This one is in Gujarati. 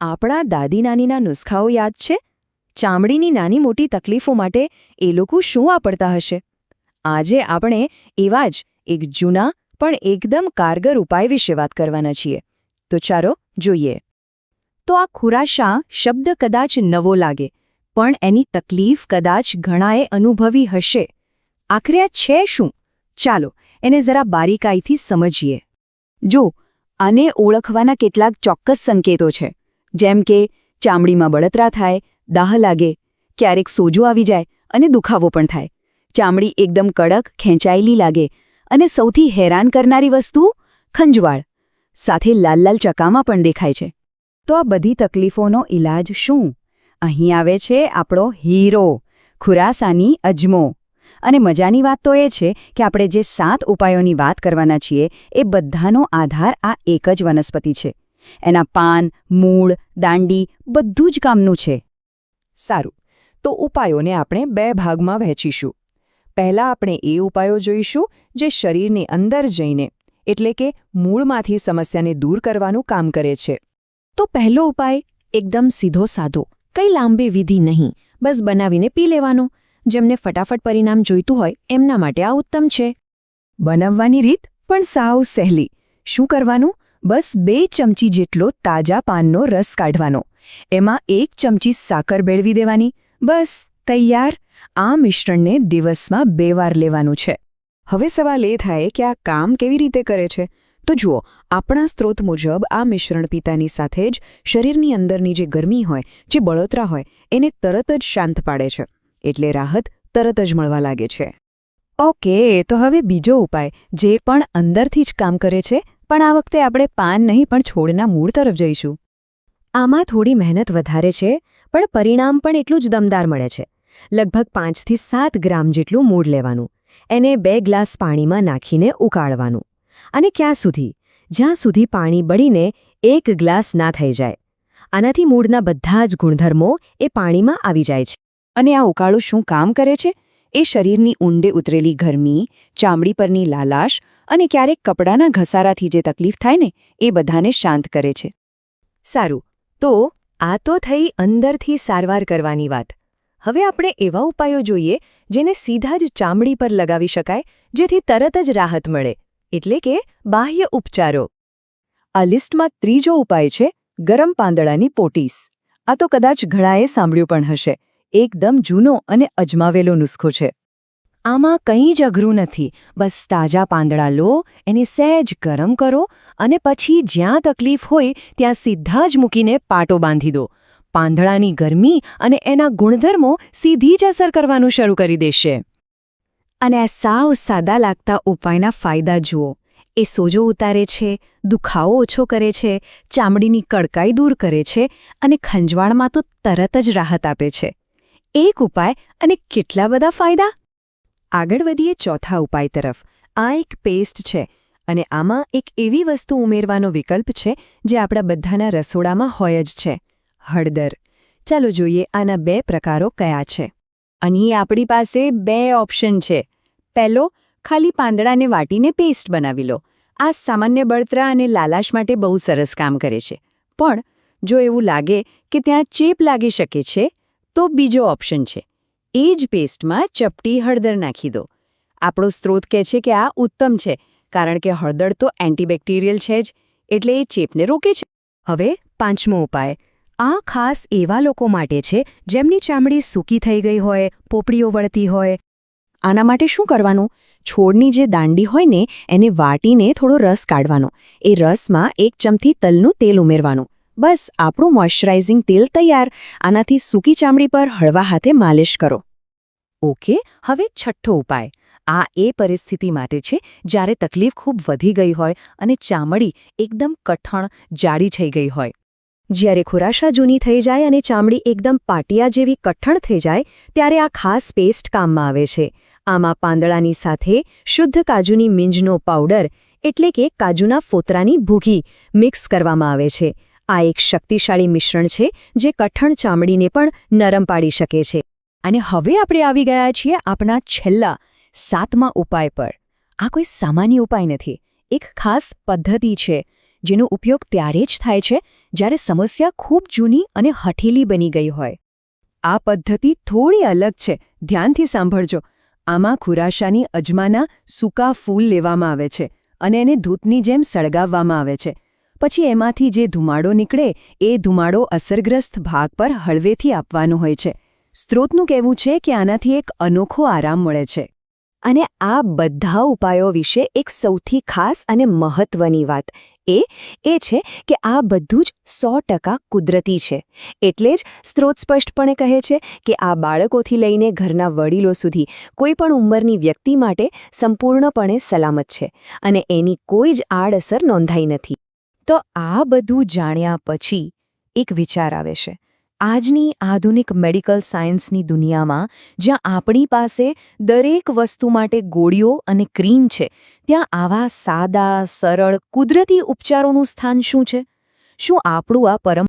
આપણા દાદી નાનીના નુસ્ખાઓ યાદ છે? ચામડીની નાની મોટી તકલીફો માટે એ લોકો શું વાપરતા હશે? આજે આપણે એવા જ એક જૂના પણ એકદમ કારગર ઉપાય વિશે વાત કરવાના છીએ. તો ચાલો જોઈએ. તો આ ખુરાશા શબ્દ કદાચ નવો લાગે, પણ એની તકલીફ કદાચ ઘણાએ અનુભવી હશે. આખરે આ છે શું? ચાલો એને જરા બારીકાઈથી સમજીએ. જો, આને ઓળખવાના કેટલાક ચોક્કસ સંકેતો છે. જેમ કે, ચામડીમાં બળતરા થાય, દાહ લાગે, ક્યારેક સોજો આવી જાય અને દુખાવો પણ થાય. ચામડી એકદમ કડક, ખેંચાયેલી લાગે અને સૌથી હેરાન કરનારી વસ્તુ, ખંજવાળ. સાથે લાલ લાલ ચકામાં પણ દેખાય છે. તો આ બધી તકલીફોનો ઈલાજ શું? અહીં આવે છે આપણો હીરો, ખુરાસાની અજમો. અને મજાની વાત તો એ છે કે આપણે જે સાત ઉપાયોની વાત કરવાના છીએ, એ બધાનો આધાર આ એક જ વનસ્પતિ છે. એના પાન, મૂળ, દાંડી બધું જ કામનું છે. સારું, તો ઉપાયોને આપણે બે ભાગમાં વહેંચીશું. પહેલા આપણે એ ઉપાયો જોઈશું જે શરીરની અંદર જઈને, એટલે કે મૂળમાંથી સમસ્યાને દૂર કરવાનું કામ કરે છે. તો પહેલો ઉપાય, એકદમ સીધો સાધો કંઈ લાંબી વિધિ નહીં, બસ બનાવીને પી લેવાનો, જેમને ફટાફટ પરિણામ જોઈતું હોય, એમના માટે આ ઉત્તમ છે. બનાવવાની રીત, પણ સાવ સહેલી. શું કરવાનું? બસ બે ચમચી જેટલો તાજા પાનનો રસ કાઢવાનો. એમાં એક ચમચી સાકર ભેળવી દેવાની. બસ, તૈયાર. આ મિશ્રણને દિવસમાં બે વાર લેવાનું છે. હવે સવાલ એ થાય કે આ કામ કેવી રીતે કરે છે? તો જુઓ, આપણા સ્ત્રોત મુજબ આ મિશ્રણ પીતાની સાથે જ શરીરની અંદરની જે ગરમી હોય, જે બળતરા હોય, એને તરત જ શાંત પાડે છે. એટલે રાહત તરત જ મળવા લાગે છે. ઓકે, તો હવે બીજો ઉપાય, જે પણ અંદરથી જ કામ કરે છે પણ આ વખતે આપણે પાન નહીં, પણ છોડના મૂળ તરફ જઈશું. આમાં થોડી મહેનત વધારે છે, પણ પરિણામ પણ એટલું જ દમદાર મળે છે. લગભગ પાંચથી સાત ગ્રામ જેટલું મૂળ લેવાનું, એને બે ગ્લાસ પાણીમાં નાખીને ઉકાળવાનું. અને ક્યાં સુધી? જ્યાં સુધી પાણી બળીને એક ગ્લાસ ના થઈ જાય. આનાથી મૂળના બધા જ ગુણધર્મો એ પાણીમાં આવી જાય છે. અને આ ઉકાળું શું કામ કરે છે? એ શરીરની ઊંડે ઉતરેલી ગરમી, ચામડી પરની લાલાશ અને ક્યારેક કપડાના ઘસારાથી જે તકલીફ થાય ને, એ બધાને શાંત કરે છે. સારું, તો આ તો થઈ અંદરથી સારવાર કરવાની વાત. હવે આપણે એવા ઉપાયો જોઈએ જેને સીધા જ ચામડી પર લગાવી શકાય, જેથી તરત જ રાહત મળે. એટલે કે બાહ્ય ઉપચારો. આ લિસ્ટમાં ત્રીજો ઉપાય છે ગરમ પાંદડાની પોટીસ. આ તો કદાચ ઘણાએ સાંભળ્યું પણ હશે. એકદમ જૂનો અને અજમાવેલો નુસ્ખો છે. આમાં કંઈ જ અઘરું નથી. બસ તાજા પાંદડા લો, એને સહેજ ગરમ કરો અને પછી જ્યાં તકલીફ હોય ત્યાં સીધા જ મૂકીને પાટો બાંધી દો. પાંદડાની ગરમી અને એના ગુણધર્મો સીધી જ અસર કરવાનું શરૂ કરી દેશે. અને આ સાવ સાદા લાગતા ઉપાયના ફાયદા જુઓ. એ સોજો ઉતારે છે, દુખાવો ઓછો કરે છે, ચામડીની કડકાઈ દૂર કરે છે અને ખંજવાળમાં તો તરત જ રાહત આપે છે. એક ઉપાય અને કેટલા બધા ફાયદા? આગળ વધીએ ચોથા ઉપાય તરફ. આ એક પેસ્ટ છે અને આમાં એક એવી વસ્તુ ઉમેરવાનો વિકલ્પ છે જે આપણા બધાના રસોડામાં હોય જ છે, હળદર. ચાલો જોઈએ આના બે પ્રકારો કયા છે. અહીં આપણી પાસે બે ઓપ્શન છે. પહેલો, ખાલી પાંદડાને વાટીને પેસ્ટ બનાવી લો. આ સામાન્ય બળતરા અને લાલાશ માટે બહુ સરસ કામ કરે છે. પણ, જો એવું લાગે કે ત્યાં ચેપ લાગી શકે છે તો બીજો ઓપ્શન છે. એ જ પેસ્ટમાં ચપટી હળદર નાખી દો. આપણો સ્ત્રોત કહે છે કે આ ઉત્તમ છે, કારણ કે હળદર તો એન્ટીબેક્ટેરિયલ છે જ, એટલે એ ચેપને રોકે છે. હવે પાંચમો ઉપાય. આ ખાસ એવા લોકો માટે છે જેમની ચામડી સૂકી થઈ ગઈ હોય, પોપડીઓ વળતી હોય. આના માટે શું કરવાનું? છોડની જે દાંડી હોય ને, એને વાટીને થોડો રસ કાઢવાનો. એ રસમાં એક ચમચી તલનું તેલ ઉમેરવાનું. બસ આપણું મોઇશ્ચરાઇઝિંગ તેલ તૈયાર. આનાથી સૂકી ચામડી પર હળવા હાથે માલિશ કરો. ઓકે, હવે છઠ્ઠો ઉપાય. આ એ પરિસ્થિતિ માટે છે જ્યારે તકલીફ ખૂબ વધી ગઈ હોય અને ચામડી એકદમ કઠણ, જાડી થઈ ગઈ હોય. જ્યારે ખુરાશા જૂની થઈ જાય અને ચામડી એકદમ પાટિયા જેવી કઠણ થઈ જાય, ત્યારે આ ખાસ પેસ્ટ કામમાં આવે છે. આમાં પાંદડાની સાથે શુદ્ધ કાજુની મીંજનો પાવડર, એટલે કે કાજુના ફોતરાની ભૂખી મિક્સ કરવામાં આવે છે. આ એક શક્તિશાળી મિશ્રણ છે જે કઠણ ચામડીને પણ નરમ પાડી શકે છે. અને હવે આપણે આવી ગયા છીએ આપણા છેલ્લા, સાતમા ઉપાય પર. આ કોઈ સામાન્ય ઉપાય નથી. એક ખાસ પદ્ધતિ છે, જેનો ઉપયોગ ત્યારે જ થાય છે જ્યારે સમસ્યા ખૂબ જૂની અને હઠીલી બની ગઈ હોય. આ પદ્ધતિ થોડી અલગ છે. ધ્યાનથી સાંભળજો. આમાં ખુરાશાની અજમાના સૂકા ફૂલ લેવામાં આવે છે અને એને ધૂતની જેમ સળગાવવામાં આવે છે. પછી એમાંથી જે ધુમાડો નીકળે, એ ધુમાડો અસરગ્રસ્ત ભાગ પર હળવેથી આપવાનો હોય છે. સ્ત્રોતનું કહેવું છે કે આનાથી એક અનોખો આરામ મળે છે. અને આ બધા ઉપાયો વિશે એક સૌથી ખાસ અને મહત્વની વાત એ એ છે કે આ બધું જ સો કુદરતી છે. એટલે જ સ્ત્રોત સ્પષ્ટપણે કહે છે કે આ બાળકોથી લઈને ઘરના વડીલો સુધી કોઈ પણ ઉંમરની વ્યક્તિ માટે સંપૂર્ણપણે સલામત છે અને એની કોઈ જ આડઅસર નોંધાઈ નથી. તો આ બધું જાણ્યા પછી એક વિચાર આવે છે. આજની આધુનિક મેડિકલ સાયન્સની દુનિયામાં જ્યાં આપણી પાસે દરેક વસ્તુ માટે ગોળીઓ અને ક્રીમ છે, ત્યાં આવા સાદા, સરળ, કુદરતી ઉપચારોનું સ્થાન શું છે? શું આપણું આ પરમ